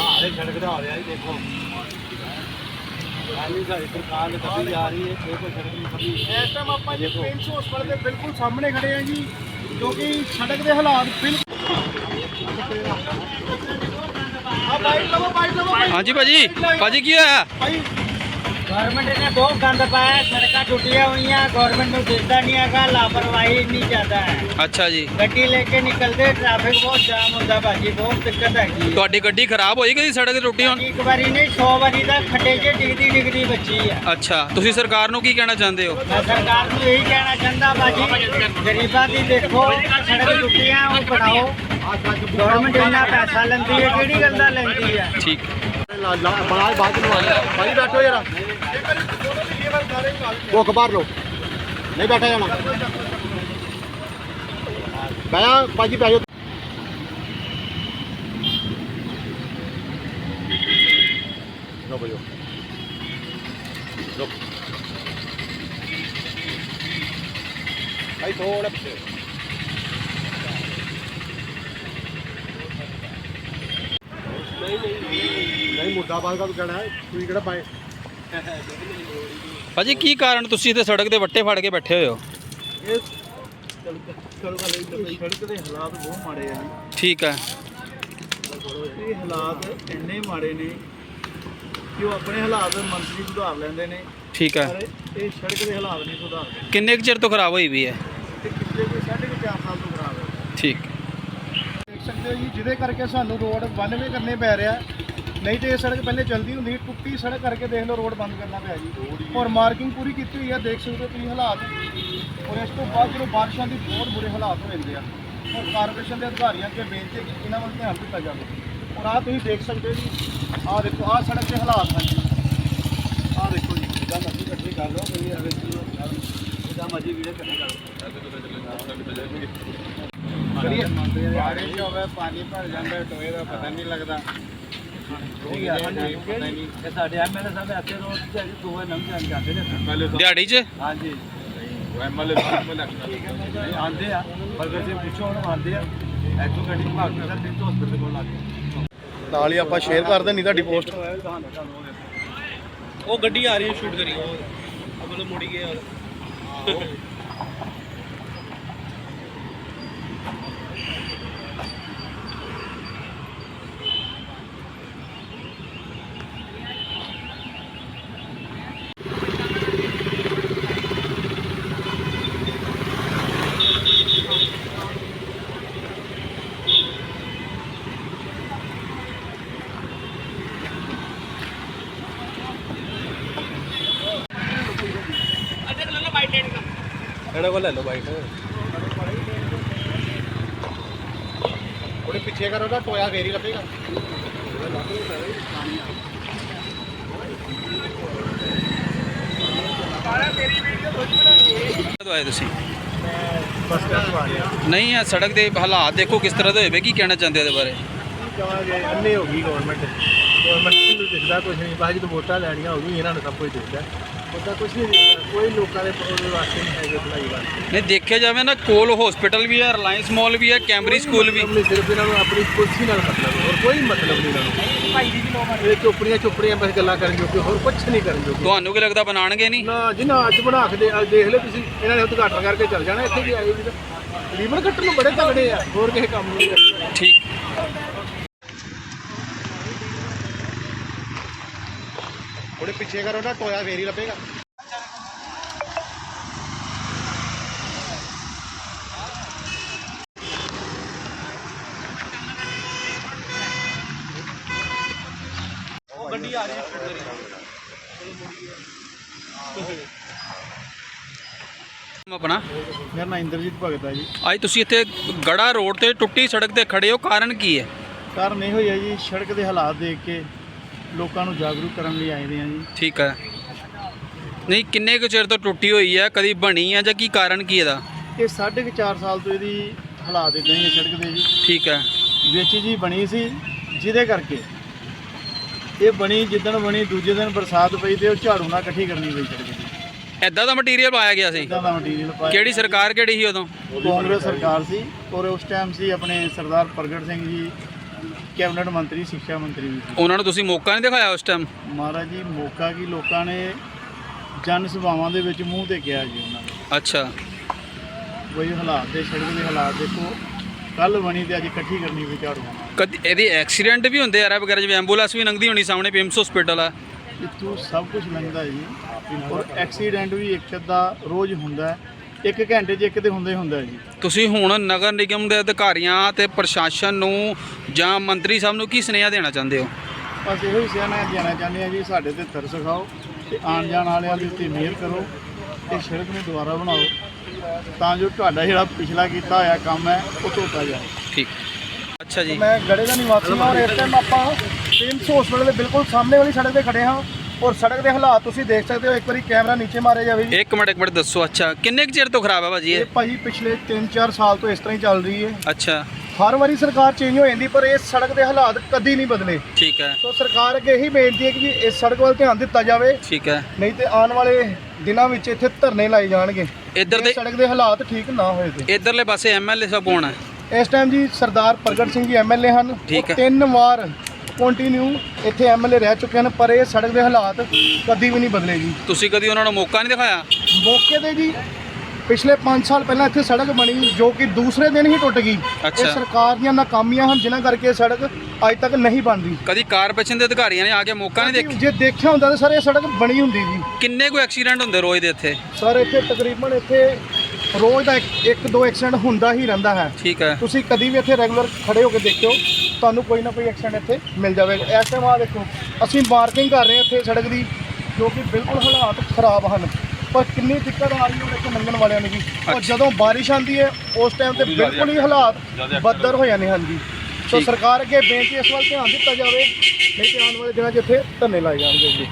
ਆਲੇ ਸੜਕ ਦਾ ਆ ਜੀ ਦੇਖੋ ਆਲੀ ਸਾਡੀ ਸਰਕਾਰ ਨੇ ਕੱਢੀ ਜਾ ਰਹੀ ਹੈ ਛੇ ਕੋ ਸੜਕ ਨਹੀਂ ਕੱਢੀ ਇਸ ਟਾਈਮ ਆਪਾਂ ਜੀ ਪ੍ਰਿੰਸ ਹਸਪਤਾਲ ਦੇ ਬਿਲਕੁਲ ਸਾਹਮਣੇ ਖੜੇ ਆ ਜੀ ਜੋ ਸੜਕ ਦੇ ਹਾਲਾਤ ਬਿਲਕੁਲ ਆ ਬਾਈਕ ਲਵੋ ਬਾਈਕ ਲਵੋ ਹਾਂਜੀ ਭਾਜੀ ਭਾਜੀ ਕੀ ਹੋਇਆ? ਭਾਈ ਗਵਰਨਮੈਂਟ ਨੇ ਬਹੁਤ ਗੰਦ ਪਾਇਆ ਸੜਕਾਂ ਟੁੱਟੀਆਂ ਹੋਈਆਂ ਗਵਰਨਮੈਂਟ ਨੂੰ ਦਿਸਦਾ ਨਹੀਂ ਹੈਗਾ ਲਾਪਰਵਾਹੀ ਇੰਨੀ ਜ਼ਿਆਦਾ ਹੈ। ਅੱਛਾ ਜੀ। ਗੱਡੀ ਲੈ ਕੇ ਨਿਕਲਦੇ ਟ੍ਰੈਫਿਕ ਬਹੁਤ ਜਾਮ ਹੁੰਦਾ ਭਾਜੀ ਬਹੁਤ ਦਿੱਕਤ ਹੈਗੀ ਹੈ। ਤੁਹਾਡੀ ਗੱਡੀ ਖਰਾਬ ਹੋਈ ਕਦੀ ਸੜਕ ਟੁੱਟੀ ਹੋਣ? ਇੱਕ ਵਾਰੀ ਨਹੀਂ 100 ਵਾਰੀ ਦਾ ਖੱਡੇ 'ਚ ਡਿੱਗਦੀ ਡਿੱਗਦੀ ਬੱਚੀ ਹੈ। ਅੱਛਾ ਤੁਸੀਂ ਸਰਕਾਰ ਨੂੰ ਕੀ ਕਹਿਣਾ ਚਾਹੁੰਦੇ ਹੋ? ਮੈਂ ਸਰਕਾਰ ਨੂੰ ਇਹੀ ਕਹਿਣਾ ਚਾਹੁੰਦਾ ਭਾਜੀ ਗਰੀਬਾਂ ਦੀ ਦੇਖੋ ਸੜਕ ਟੁੱਟੀਆਂ ਉਹ ਬਣਾਓ। ਗਵਰਨਮੈਂਟ ਇੰਨਾ ਪੈਸਾ ਲੈਂਦੀ ਹੈ ਕਿਹੜੀ ਗੱਲ ਦਾ ਲੈਂਦੀ ਹੈ? ਠੀਕ। ਬਣਾ ਬਾਅਦ ਨੂੰ ਆ ਭਾਈ ਬੈਠੋ ਜਰਾ। ਭੁੱਖ ਬਾਹਰ ਲੋ ਨਹੀਂ ਬੈਠਾ ਜਾਣਾ। ਬਹਿਆ ਭਾਜੀ ਬਹਿ ਜਾਓ। ਰੁਕ ਜਾਓ ਰੁਕ ਭਾਈ ਥੋੜਾ ਪਿੱਛੇ। ਨਹੀਂ ਨਹੀਂ। ਨਹੀਂ, ਮੁਰਦਾਬਾਦ ਦਾ ਕਹਿਣਾ ਹੈ। ਤੁਸੀਂ ਕਿਹੜਾ ਪਾਏ? ਭਾਜੀ ਕੀ ਕਾਰਨ ਤੁਸੀਂ ਇੱਥੇ ਸੜਕ ਦੇ ਵੱਟੇ ਫੜ ਕੇ ਬੈਠੇ ਹੋਏ ਹੋ? ਇਹ ਚਲੋ ਸੜਕ ਦੇ ਹਾਲਾਤ ਬਹੁਤ ਮਾੜੇ ਆ ਜੀ। ਠੀਕ ਹੈ ਇਹ ਹਾਲਾਤ ਇੰਨੇ ਮਾੜੇ ਨੇ ਕਿ ਉਹ ਆਪਣੇ ਹਾਲਾਤ ਮੰਤਰੀ ਸੁਧਾਰ ਲੈਂਦੇ ਨੇ। ਠੀਕ ਹੈ ਪਰ ਇਹ ਸੜਕ ਦੇ ਹਾਲਾਤ ਨਹੀਂ ਸੁਧਾਰਦੇ ਕਿੰਨੇ ਕੁ ਚਿਰ ਤੋਂ ਖਰਾਬ ਹੋਈ ਵੀ ਹੈ? ਪਿਛਲੇ ਕੋਈ ਸਾਲ ਤੋਂ ਖਰਾਬ ਹੈ। ਠੀਕ। ਦੇਖ ਸਕਦੇ ਹੋ ਜੀ ਜਿਹਦੇ ਕਰਕੇ ਸਾਨੂੰ ਰੋਡ ਬੰਦ ਵੀ ਕਰਨੇ ਪੈ ਰਿਹਾ। ਨਹੀਂ ਤੇ ਇਹ ਸੜਕ ਪਹਿਲੇ ਚਲਦੀ ਹੁੰਦੀ ਸੀ, ਟੁੱਟੀ ਸੜਕ ਕਰਕੇ ਦੇਖ ਲਓ ਰੋਡ ਬੰਦ ਕਰਨਾ ਪਿਆ ਜੀ। ਔਰ ਮਾਰਕਿੰਗ ਪੂਰੀ ਕੀਤੀ ਹੋਈ ਹੈ ਦੇਖ ਸਕਦੇ ਹੋ ਤੁਸੀਂ ਹਾਲਾਤ। ਔਰ ਇਸ ਤੋਂ ਬਾਅਦ ਜਦੋਂ ਬਾਰਿਸ਼ਾਂ ਦੀ ਬਹੁਤ ਬੁਰੇ ਹਾਲਾਤ ਹੋ ਜਾਂਦੇ ਆ ਔਰ ਕਾਰਪੋਰੇਸ਼ਨ ਦੇ ਅਧਿਕਾਰੀਆਂ ਅੱਗੇ ਬੇਨਤੀ ਹੈ ਕਿ ਇਹਨਾਂ ਵੱਲ ਧਿਆਨ ਦਿੱਤਾ ਜਾਵੇ। ਔਰ ਆਹ ਤੁਸੀਂ ਦੇਖ ਸਕਦੇ ਹੋ ਜੀ ਆਹ ਦੇਖੋ ਆਹ ਸੜਕ ਦੇ ਹਾਲਾਤ ਹਨ ਜੀ। ਆਹ ਦੇਖੋ ਜੀ ਜਿੱਦਾਂ ਮਰਜ਼ੀ ਇਕੱਠੀ ਕਰ ਲਓ ਕੋਈ ਅਗਰ ਜਿੱਦਾਂ ਮਰਜ਼ੀ ਵੀਡੀਓ ਇਕੱਠੀ ਕਰ ਲਓ। ਕਰੀਏ। ਬਾਰਿਸ਼ ਹੋਵੇ ਪਾਣੀ ਭਰ ਜਾਂਦਾ ਟੋਏ ਦਾ ਪਤਾ ਨਹੀਂ ਲੱਗਦਾ। ਠੀਕ ਹੈ ਹਾਂਜੀ ਇਹ ਸਾਡੇ ਐਮਐਲਏ ਸਾਹਿਬ ਇੱਥੇ ਰੋਡ ਤੇ ਅੱਜ ਦੋਵੇਂ ਨੰਗੇ ਜਾਂਦੇ ਨੇ। ਦਿਹਾੜੀ 'ਚ? ਹਾਂਜੀ। ਐਮਐਲਏ ਸਾਹਿਬ ਆਂਦੇ ਆ ਪਰ ਜੇ ਪੁੱਛੋ ਹੁਣ ਆਂਦੇ ਆ। ਇੱਥੋਂ ਗੱਡੀ ਭਾਗ ਕੇ ਸਰ ਦਿੱਤੋ ਹਸਪੀਟਲ ਕੋਲ ਲੱਗ ਗਏ। ਨਾਲ ਹੀ ਆਪਾਂ ਸ਼ੇਅਰ ਕਰ ਦੇਣੀ ਤੁਹਾਡੀ ਪੋਸਟ ਉਹ ਗੱਡੀ ਆ ਰਹੀ ਹੈ ਸ਼ੂਟ ਕਰੀ। ਉਹ ਅਬਲ ਮੁੜੀ ਗਿਆ ਇਹਦੇ ਕੋਲ ਲੈ ਲਓ ਬਾਈਕ। ਉਹਦੇ ਪਿੱਛੇ ਕਰੋ ਨਾ ਟੋਇਆ ਫੇਰ ਹੀ ਲੱਭੇਗਾ। ਤੁਸੀਂ? ਬਸ ਨਹੀਂ ਆ ਸੜਕ ਦੇ ਹਾਲਾਤ ਦੇਖੋ ਕਿਸ ਤਰ੍ਹਾਂ ਦੇ ਹੋਏ ਵੇ ਕੀ ਕਹਿਣਾ ਚਾਹੁੰਦੇ ਹੋ ਇਹਦੇ ਬਾਰੇ? ਕਹਾਂਗੇ ਅੰਨੇ ਹੋ ਗਈ ਗਵਰਨਮੈਂਟ ਗਵਰਨਮੈਂਟ ਨੂੰ ਦਿਖਦਾ ਕੁਝ ਨਹੀਂ ਬਾਅਦ ਜਦੋਂ ਵੋਟਾਂ ਲੈਣੀਆਂ ਹੋ ਗਈ ਇਹਨਾਂ ਨੂੰ ਸਭ ਕੁਝ ਦਿਖਦਾ। ਉਹਦਾ ਕੁਝ ਨਹੀਂ ਦਿਖਦਾ। ਕੋਈ ਲੋਕਾਂ ਦੇ ਉਹਦੇ ਵਾਸਤੇ ਨਹੀਂ ਹੈਗੇ ਭਲਾਈ ਵਾਸਤੇ। ਨਹੀਂ ਦੇਖਿਆ ਜਾਵੇ ਨਾ ਕੋਲ ਹਸਪੀਟਲ ਵੀ ਹੈ ਰਿਲਾਇੰਸ ਮਾਲ ਵੀ ਹੈ ਕੈਂਬਰੀ ਸਕੂਲ ਵੀ। ਸਿਰਫ ਇਹਨਾਂ ਨੂੰ ਆਪਣੀ ਕੁਰਸੀ ਨਾਲ ਮਤਲਬ ਹੈ, ਹੋਰ ਕੋਈ ਮਤਲਬ ਨਹੀਂ ਇਹਨਾਂ ਨੂੰ। ਭਾਈ ਦੀ ਇਹ ਚੋਪੜੀਆਂ ਚੋਪੜੀਆਂ ਬਸ ਗੱਲਾਂ ਕਰਨ ਜੋਗੇ ਹੋਰ ਕੁਝ ਨਹੀਂ ਕਰਨ ਜੋਗੇ। ਤੁਹਾਨੂੰ ਕੀ ਲੱਗਦਾ ਬਣਾਣਗੇ ਨਹੀਂ? ਨਾ ਜੀ ਨਾ ਅੱਜ ਬਣਾ ਕੇ ਦੇ ਅੱਜ ਦੇਖ ਲਿਓ ਤੁਸੀਂ ਇਹਨਾਂ ਨੇ ਉਦਘਾਟਨ ਕਰਕੇ ਚੱਲ ਜਾਣਾ ਇੱਥੇ ਵੀ ਆਏ ਵੀ ਤਾਂ। ਲੀਵਰ ਕੱਟਣ ਨੂੰ ਬੜੇ ਤਗੜੇ ਆ ਹੋਰ ਕਿਸੇ ਕੰਮ ਨੂੰ ਨਹੀਂ ਕਰਦੇ ਠੀਕ। ਉਹਦੇ ਪਿੱਛੇ ਕਰੋ ਨਾ ਟੋਇਆ ਫੇਰ ਹੀ ਲੱਭੇਗਾ। ਆਪਣਾ? ਮੇਰਾ ਨਾਮ ਇੰਦਰਜੀਤ ਭਗਤ ਹੈ ਜੀ। ਅੱਜ ਤੁਸੀਂ ਇੱਥੇ ਗੜਾ ਰੋਡ ਤੇ ਟੁੱਟੀ ਸੜਕ ਤੇ ਖੜੇ ਹੋ ਕਾਰਨ ਕੀ ਹੈ? ਕਾਰਨ ਇਹ ਹੋਇਆ ਜੀ ਸੜਕ ਦੇ ਹਾਲਾਤ ਦੇਖ ਕੇ ਲੋਕਾਂ ਨੂੰ ਜਾਗਰੂਕ ਕਰਨ ਲਈ ਆਏ ਦੇ ਆ ਜੀ। ਠੀਕ ਹੈ ਨਹੀਂ ਕਿੰਨੇ ਕੁ ਚਿਰ ਤੋਂ ਟੁੱਟੀ ਹੋਈ ਹੈ ਕਦੀ ਬਣੀ ਹੈ ਜਾਂ ਕੀ ਕਾਰਨ ਕੀ ਇਹਦਾ? ਇਹ ਸਾਢੇ ਕੁ ਚਾਰ ਸਾਲ ਤੋਂ ਇਹਦੀ ਹਾਲਾਤ ਇਦਾਂ ਹੀ ਹੈ ਸੜਕ ਦੇ ਜੀ। ਠੀਕ ਹੈ ਵਿੱਚ ਜੀ ਬਣੀ ਸੀ ਜਿਹਦੇ ਕਰਕੇ ਇਹ ਬਣੀ ਜਿੱਦਣ ਬਣੀ ਦੂਜੇ ਦਿਨ ਬਰਸਾਤ ਪਈ ਤੇ ਉਹ ਝਾੜੂ ਨਾਲ ਇਕੱਠੀ ਕਰਨੀ ਪਈ ਸੜਕ ਦੀ। ਐਦਾਂ ਦਾ ਮਟੀਰੀਅਲ ਪਾਇਆ ਗਿਆ ਸੀ? ਇਦਾਂ ਦਾ ਮਟੀਰੀਅਲ ਪਾਇਆ ਕਿਹੜੀ ਸਰਕਾਰ ਕਿਹੜੀ ਸੀ ਉਦੋਂ? ਕਾਂਗਰਸ ਸਰਕਾਰ ਸੀ ਔਰ ਉਸ ਟਾਈਮ ਸੀ ਆਪਣੇ ਸਰਦਾਰ ਪ੍ਰਗਟ ਸਿੰਘ ਜੀ ਕੈਬਨਿਟ ਮੰਤਰੀ ਸਿੱਖਿਆ ਮੰਤਰੀ ਵੀ ਸੀ। ਉਹਨਾਂ ਨੂੰ ਤੁਸੀਂ ਮੌਕਾ ਨਹੀਂ ਦਿਖਾਇਆ ਉਸ ਟਾਈਮ ਮਹਾਰਾਜ ਜੀ ਮੌਕਾ ਕੀ? ਲੋਕਾਂ ਨੇ ਜਨ ਸਭਾਵਾਂ ਦੇ ਵਿੱਚ ਮੂੰਹ ਤੇ ਕਿਹਾ ਜੀ ਉਹਨਾਂ ਨੇ। ਅੱਛਾ। ਕੋਈ ਹਾਲਾਤ ਦੇ ਸੜਕ ਦੇ ਹਾਲਾਤ ਦੇਖੋ। ਕੱਲ ਬਣੀ ਤੇ ਅੱਜ ਇਕੱਠੀ ਕਰਨੀ ਵੀ ਝਾੜੂ ਕਦੀ ਇਹਦੇ ਐਕਸੀਡੈਂਟ ਵੀ ਹੁੰਦੇ ਆ ਰਾ ਵਗੈਰਾ ਜਿਵੇਂ ਐਂਬੂਲੈਂਸ ਵੀ ਲੰਘਦੀ ਹੋਣੀ ਸਾਹਮਣੇ ਪਿੰਮਸ ਹਸਪੀਟਲ ਆ। ਇੱਥੋਂ ਸਭ ਕੁਝ ਲੰਘਦਾ ਜੀ। ਔਰ ਐਕਸੀਡੈਂਟ ਵੀ ਇੱਕ ਅੱਧਾ ਰੋਜ਼ ਹੁੰਦਾ ਹੈ। ਇੱਕ ਘੰਟੇ 'ਚ ਇੱਕ ਤੇ ਹੁੰਦਾ ਹੀ ਹੁੰਦਾ ਜੀ। ਤੁਸੀਂ ਹੁਣ ਨਗਰ ਨਿਗਮ ਦੇ ਅਧਿਕਾਰੀਆਂ ਤੇ ਪ੍ਰਸ਼ਾਸਨ ਨੂੰ ਜਾਂ ਮੰਤਰੀ ਸਾਹਿਬ ਨੂੰ ਕੀ ਸੁਨੇਹਾ ਦੇਣਾ ਚਾਹੁੰਦੇ ਹੋ? ਬਸ ਇਹੋ ਹੀ ਸਿਆਣਾ ਦੇਣਾ ਚਾਹੁੰਦੇ ਆ ਜੀ ਸਾਡੇ ਤੇ ਤਰਸ ਖਾਓ ਤੇ ਆਉਣ ਜਾਣ ਵਾਲਿਆਂ ਦੇ ਉੱਤੇ ਮਿਹਰ ਕਰੋ ਤੇ ਸੜਕ ਨੂੰ ਦੁਬਾਰਾ ਬਣਾਓ ਤਾਂ ਜੋ ਤੁਹਾਡਾ ਜਿਹੜਾ ਪਿਛਲਾ ਕੀਤਾ ਹੋਇਆ ਕੰਮ ਹੈ ਉਹ ਧੋਤਾ ਜਾਏ। ਠੀਕ। ਅੱਛਾ ਜੀ। ਮੈਂ ਗੜੇ ਦਾ ਨਿਵਾਸੀ ਹਾਂ ਔਰ ਇਸ ਟਾਈਮ ਆਪਾਂ ਪੇਮਸ ਹਸਪੀਟਲ ਦੇ ਬਿਲਕੁਲ ਸਾਹਮਣੇ ਵਾਲੀ ਸੜਕ ਤੇ ਖੜੇ ਹਾਂ। ਔਰ ਸੜਕ ਦੇ ਹਾਲਾਤ ਤੁਸੀਂ ਦੇਖ ਸਕਦੇ ਹੋ ਇੱਕ ਵਾਰੀ ਕੈਮਰਾ ਨੀਚੇ ਮਾਰਿਆ ਜਾਵੇ ਜੀ। ਇੱਕ ਮਿੰਟ ਇੱਕ ਮਿੰਟ ਦੱਸੋ ਅੱਛਾ ਕਿੰਨੇ ਕੁ ਚਿਰ ਤੋਂ ਖਰਾਬ ਹੈ ਭਾਜੀ ਇਹ? ਇਹ ਭਾਜੀ ਪਿਛਲੇ 3-4 ਸਾਲ ਤੋਂ ਇਸ ਤਰ੍ਹਾਂ ਹੀ ਚੱਲ ਰਹੀ ਹੈ। ਅੱਛਾ। ਹਰ ਵਾਰੀ ਸਰਕਾਰ ਚੇਂਜ ਹੋ ਜਾਂਦੀ ਪਰ ਇਸ ਸੜਕ ਦੇ ਹਾਲਾਤ ਕਦੀ ਨਹੀਂ ਬਦਲੇ। ਠੀਕ ਹੈ। ਸੋ ਸਰਕਾਰ ਅੱਗੇ ਇਹੀ ਬੇਨਤੀ ਹੈ ਕਿ ਜੀ ਇਸ ਸੜਕ ਵੱਲ ਧਿਆਨ ਦਿੱਤਾ ਜਾਵੇ। ਠੀਕ ਹੈ। ਨਹੀਂ ਤੇ ਆਉਣ ਵਾਲੇ ਦਿਨਾਂ ਵਿੱਚ ਇੱਥੇ ਧਰਨੇ ਲਾਏ ਜਾਣਗੇ। ਇੱਧਰ ਜੇ ਦੇ ਸੜਕ ਦੇ ਹਾਲਾਤ ਠੀਕ ਨਾ ਹੋਏ ਤੇ। ਇਧਰਲੇ ਪਾਸੇ ਐਮਐਲਏ ਸਾਹਿਬ ਕੌਣ ਹੈ? ਇਸ ਟਾਈਮ ਜੀ ਸਰਦਾਰ ਪ੍ਰਗਟ ਸਿੰਘ ਜੀ ਐਮਐਲਏ ਹਨ। ਠੀਕ ਉਹ ਹੈ। ਤਿੰਨ ਵਾਰ ਕੰਟੀਨਿਊ ਇੱਥੇ ਐਮਐਲਏ ਰਹਿ ਚੁੱਕੇ ਹਨ ਪਰ ਇਹ ਸੜਕ ਦੇ ਹਾਲਾਤ ਕਦੀ ਵੀ ਨਹੀਂ ਬਦਲੇ ਜੀ ਤੁਸੀਂ ਕਦੀ ਉਹਨਾਂ ਨੂੰ ਮੌਕਾ ਨਹੀਂ ਦਿਖਾਇਆ? ਮੌਕੇ ਤੇ ਜੀ ਪਿਛਲੇ 5 ਸਾਲ ਪਹਿਲਾਂ ਇੱਥੇ ਸੜਕ ਬਣੀ ਜੋ ਕਿ ਦੂਸਰੇ ਦਿਨ ਹੀ ਟੁੱਟ ਗਈ। ਇਹ ਸਰਕਾਰ ਦੀਆਂ ਨਾਕਾਮੀਆਂ ਹਨ ਜਿਨ੍ਹਾਂ ਕਰਕੇ ਸੜਕ ਅੱਜ ਤੱਕ ਨਹੀਂ ਬਣਦੀ। ਕਦੀ ਕਾਰਪੋਰੇਸ਼ਨ ਦੇ ਅਧਿਕਾਰੀਆਂ ਨੇ ਆ ਕੇ ਮੌਕਾ ਨਹੀਂ ਦੇਖਿਆ? ਜੇ ਦੇਖਿਆ ਹੁੰਦਾ ਤਾਂ ਸਰ ਇਹ ਸੜਕ ਬਣੀ ਹੁੰਦੀ ਜੀ। ਕਿੰਨੇ ਕੁ ਐਕਸੀਡੈਂਟ ਹੁੰਦੇ ਰੋਜ਼ ਦੇ ਇੱਥੇ? ਸਰ ਇੱਥੇ ਤਕਰੀਬਨ ਇੱਥੇ ਰੋਜ਼ ਦਾ ਇੱਕ ਦੋ ਐਕਸੀਡੈਂਟ ਹੁੰਦਾ ਹੀ ਰਹਿੰਦਾ ਹੈ। ਠੀਕ ਹੈ। ਤੁਸੀਂ ਕਦੀ ਵੀ ਇੱਥੇ ਰੈਗੂਲਰ ਖੜੇ ਹੋ ਕੇ ਦੇਖਿਓ। ਤੁਹਾਨੂੰ ਕੋਈ ਨਾ ਕੋਈ ਐਕਸੀਡੈਂਟ ਇੱਥੇ ਮਿਲ ਜਾਵੇਗਾ। ਇਸ ਟਾਈਮ ਆ ਦੇਖੋ ਅਸੀਂ ਮਾਰਕਿੰਗ ਕਰ ਰਹੇ ਹਾਂ ਇੱਥੇ ਸੜਕ ਦੀ ਜੋ ਕਿ ਬਿਲਕੁਲ ਹਾਲਾਤ ਖਰਾਬ ਹਨ। ਪਰ ਕਿੰਨੀ ਦਿੱਕਤ ਆ ਰਹੀ ਹੈ ਦੇਖੋ ਲੰਘਣ ਵਾਲਿਆਂ ਨੂੰ ਵੀ। ਔਰ। ਜਦੋਂ ਬਾਰਿਸ਼ ਆਉਂਦੀ ਹੈ ਉਸ ਟਾਈਮ ਤੇ ਬਿਲਕੁਲ ਹੀ ਹਾਲਾਤ ਬੱਦਰ ਹੋ ਜਾਂਦੇ ਹਨ ਜੀ ਸੋ। ਸਰਕਾਰ ਅੱਗੇ ਬੇਨਤੀ ਇਸ ਵੱਲ ਧਿਆਨ ਦਿੱਤਾ ਜਾਵੇ ਨਹੀਂ ਤੇ ਆਉਣ ਵਾਲੇ ਦਿਨਾਂ 'ਚ ਇੱਥੇ ਧਰਨੇ ਲਾਏ ਜਾਣਗੇ ਜੀ।